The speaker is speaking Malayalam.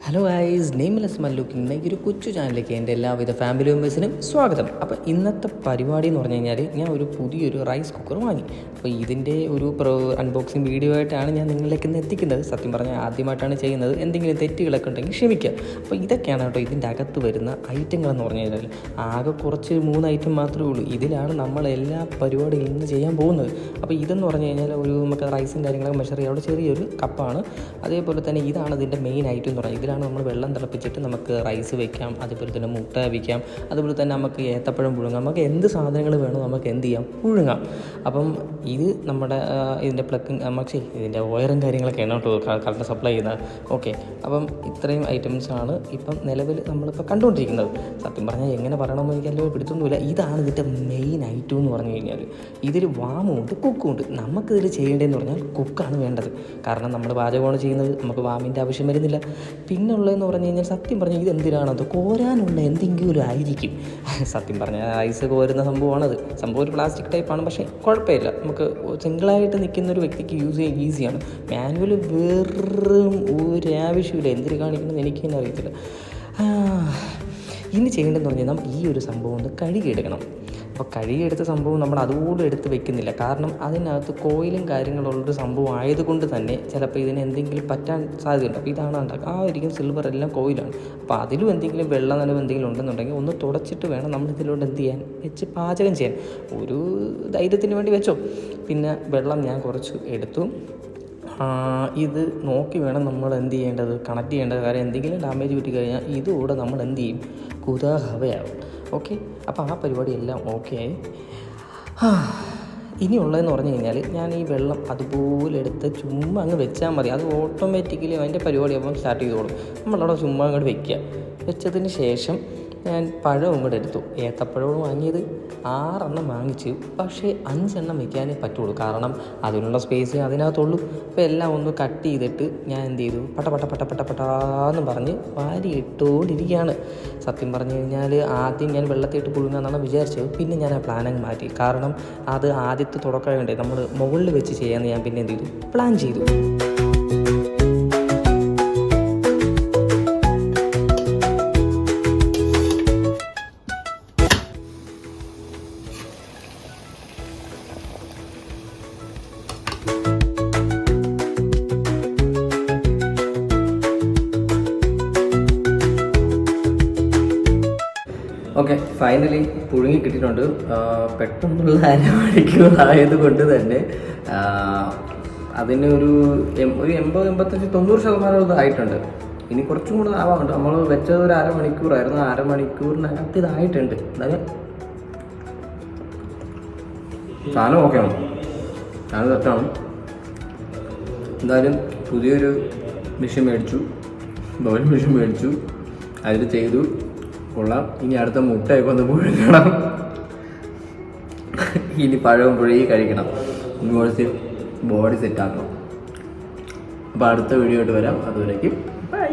ഹലോ ഐസ് നെയിംലെസ് മല്ലുക്കിന്റെ ഈ ഒരു കൊച്ചു ചാനലിലേക്ക് എന്റെ എല്ലാവിധ ഫാമിലി മെമ്പേഴ്സിനും സ്വാഗതം. അപ്പോൾ ഇന്നത്തെ പരിപാടി എന്ന് പറഞ്ഞു കഴിഞ്ഞാൽ ഞാൻ ഒരു പുതിയൊരു റൈസ് കുക്കർ വാങ്ങി. അപ്പോൾ ഇതിന്റെ ഒരു അൺബോക്സിങ് വീഡിയോ ആയിട്ടാണ് ഞാൻ നിങ്ങളിലേക്ക് ഇന്ന് എത്തിക്കുന്നത്. സത്യം പറഞ്ഞാൽ ആദ്യമായിട്ടാണ് ചെയ്യുന്നത്. എന്തെങ്കിലും തെറ്റുകളൊക്കെ ഉണ്ടെങ്കിൽ ക്ഷമിക്കുക അപ്പോൾ ഇതൊക്കെയാണ് കേട്ടോ ഇതിന്റെ അകത്ത് വരുന്ന ഐറ്റങ്ങൾ എന്ന് പറഞ്ഞു കഴിഞ്ഞാൽ ആകെ കുറച്ച് മൂന്ന് ഐറ്റം മാത്രമേ ഉള്ളൂ. ഇതിലാണ് നമ്മൾ എല്ലാ പരിപാടിയും ഇന്ന് ചെയ്യാൻ പോകുന്നത്. അപ്പോൾ ഇതെന്ന് പറഞ്ഞു കഴിഞ്ഞാൽ ഒരു നമുക്ക് റൈസും കാര്യങ്ങളൊക്കെ മെഷർ ചെയ്യാം അവിടെ ചെറിയൊരു കപ്പാണ് അതേപോലെ തന്നെ ഇതാണ് ഇതിന്റെ മെയിൻ ഐറ്റം എന്ന് പറയുന്നത് ഇതിലാണ് നമ്മൾ വെള്ളം തിളപ്പിച്ചിട്ട് നമുക്ക് റൈസ് വെക്കാം അതുപോലെ തന്നെ മുട്ട വയ്ക്കാം അതുപോലെ തന്നെ നമുക്ക് ഏത്തപ്പഴം പുഴുങ്ങാം നമുക്ക് എന്ത് സാധനങ്ങൾ വേണോ നമുക്ക് എന്ത് ചെയ്യാം പുഴുങ്ങാം. അപ്പം ഇത് നമ്മുടെ ഇതിന്റെ പ്ലക്കിങ് നമുക്ക് ഇതിന്റെ വയറും കാര്യങ്ങളൊക്കെയാണ് കേട്ടോ കറണ്ട് സപ്ലൈ ചെയ്യുന്നത്. ഓക്കെ അപ്പം ഇത്രയും ഐറ്റംസാണ് ഇപ്പം നിലവിൽ നമ്മളിപ്പോൾ കണ്ടുകൊണ്ടിരിക്കുന്നത്. സത്യം പറഞ്ഞാൽ എങ്ങനെ പറയണമെന്ന് ചോദിക്കാൻ പിടിച്ചൊന്നുമില്ല ഇതാണ് ഇതിന്റെ മെയിൻ ഐറ്റം എന്ന് പറഞ്ഞു കഴിഞ്ഞാൽ. ഇതിൽ വാമുണ്ട് കുക്കുമുണ്ട് നമുക്കിതിൽ ചെയ്യേണ്ടതെന്ന് പറഞ്ഞാൽ കുക്കാണ് വേണ്ടത്. കാരണം നമ്മൾ പാചകമാണ് ചെയ്യുന്നത് നമുക്ക് വാമിന്റെ ആവശ്യം വരുന്നില്ല. പിന്നെ ഉള്ളതെന്ന് പറഞ്ഞു കഴിഞ്ഞാൽ സത്യം പറഞ്ഞാൽ ഇത് എന്തിനാണത് കോരാനുള്ള എന്തെങ്കിലും ആയിരിക്കും. സത്യം പറഞ്ഞാൽ ഐസ് കോരുന്ന സംഭവമാണത്. സംഭവം ഒരു പ്ലാസ്റ്റിക് ടൈപ്പാണ്. പക്ഷേ കുഴപ്പമില്ല. നമുക്ക് സിംഗിളായിട്ട് നിൽക്കുന്ന ഒരു വ്യക്തിക്ക് യൂസ് ചെയ്യാൻ ഈസിയാണ്. മാനുവൽ വെറും ഒരു ആവശ്യമില്ല. എന്തിന് കാണിക്കണമെന്ന് എനിക്ക് തന്നെ അറിയത്തില്ല ഇനി ചെയ്യേണ്ടതെന്ന് പറഞ്ഞാൽ നമുക്ക് ഈ ഒരു സംഭവം ഒന്ന് കഴുകിയെടുക്കണം. അപ്പോൾ കഴുകിയെടുത്ത സംഭവം നമ്മൾ അതുകൂടെ എടുത്ത് വെക്കുന്നില്ല. കാരണം അതിനകത്ത് കോയിലും കാര്യങ്ങളുള്ളൊരു സംഭവം ആയതുകൊണ്ട് തന്നെ ചിലപ്പോൾ ഇതിന് എന്തെങ്കിലും പറ്റാൻ സാധ്യതയുണ്ട്. അപ്പോൾ ഇതാണ് ഉണ്ടാക്കുക. ആ ഒരിക്കലും സിൽവർ എല്ലാം കോയിലാണ്. അപ്പോൾ അതിലും എന്തെങ്കിലും വെള്ളം നനവ് എന്തെങ്കിലും ഉണ്ടെന്നുണ്ടെങ്കിൽ ഒന്ന് തുടച്ചിട്ട് വേണം നമ്മൾ ഇതിലോട്ട് എന്ത് ചെയ്യാൻ? വെച്ച് പാചകം ചെയ്യാൻ. ഒരു ധൈര്യത്തിന് വേണ്ടി വെച്ചോ. പിന്നെ വെള്ളം ഞാൻ കുറച്ച് എടുത്തു. ഇത് നോക്കി വേണം നമ്മൾ എന്ത് ചെയ്യേണ്ടത് കണക്ട് ചെയ്യേണ്ടത്. കാരണം എന്തെങ്കിലും ഡാമേജ് പറ്റി കഴിഞ്ഞാൽ ഇതുകൂടെ നമ്മൾ എന്ത് ചെയ്യും? കുതാഹവയാവും ഓക്കെ അപ്പോൾ ആ പരിപാടി എല്ലാം ഓക്കെ ആയി. ഇനിയുള്ളതെന്ന് പറഞ്ഞു കഴിഞ്ഞാൽ ഞാൻ ഈ വെള്ളം അതുപോലെ എടുത്ത് ചുമ്മാ അങ്ങ് വെച്ചാൽ മതി. അത് ഓട്ടോമാറ്റിക്കലി അതിന്റെ പരിപാടി ആകുമ്പോൾ സ്റ്റാർട്ട് ചെയ്തോളും. നമ്മളവിടെ ചുമ്മാ അങ്ങോട്ട് വെക്കുക. വെച്ചതിന് ശേഷം ഞാൻ പഴവും കൂടെ എടുത്തു. ഏത്തപ്പഴവും വാങ്ങിയത്. ആറെണ്ണം വാങ്ങിച്ചു പക്ഷേ അഞ്ചെണ്ണം വെക്കാനേ പറ്റുള്ളൂ. കാരണം അതിനുള്ള സ്പേസ് അതിനകത്തുള്ളൂ. അപ്പോൾ എല്ലാം ഒന്ന് കട്ട് ചെയ്തിട്ട് ഞാൻ എന്ത് ചെയ്തു? പട്ട പട്ട പട്ട പട്ട പട്ടാന്ന് പറഞ്ഞ് വാരി ഇട്ടുകൊണ്ടിരിക്കുകയാണ് സത്യം പറഞ്ഞു കഴിഞ്ഞാൽ ആദ്യം ഞാൻ വെള്ളത്തിയിട്ട് പുഴുങ്ങാന്നാണ് വിചാരിച്ചത്. പിന്നെ ഞാൻ ആ പ്ലാനങ്ങ് മാറ്റി. കാരണം അത് ആദ്യത്തെ തുടക്കം വേണ്ടേ നമ്മൾ മുകളിൽ വെച്ച് ചെയ്യാമെന്ന് ഞാൻ പിന്നെ എന്ത് ചെയ്തു? പ്ലാൻ ചെയ്തു. ഓക്കെ ഫൈനലി പുഴുങ്ങി കിട്ടിയിട്ടുണ്ട്. പെട്ടെന്നുള്ള അരമണിക്കൂർ ആയതുകൊണ്ട് തന്നെ അതിന് ഒരു ഒരു എൺപത് എൺപത്തഞ്ച് തൊണ്ണൂറ് ശതമാനം ഇതായിട്ടുണ്ട് ഇനി കുറച്ചും കൂടെ ആവാറുണ്ട് നമ്മൾ വെച്ചത് ഒരു അരമണിക്കൂറായിരുന്നു. അരമണിക്കൂറിനകത്ത് ഇതായിട്ടുണ്ട്. എന്തായാലും സാധനം ഓക്കെയാണ് സാധനം തെറ്റാണ് എന്തായാലും പുതിയൊരു മിഷൻ മേടിച്ചു. ബോൾ മിഷൻ മേടിച്ചു. അതിൽ ചെയ്തു. കൊള്ളാം. ഇനി അടുത്ത മുട്ടയൊക്കെ ഒന്ന് പുഴുങ്ങണം ഇനി പഴവും പുഴുകി കഴിക്കണം. ഇനി കുറച്ച് ബോഡി സെറ്റാക്കണം അപ്പോൾ അടുത്ത വീഡിയോ ആയിട്ട് വരാം. അതുവരേക്കും ബൈ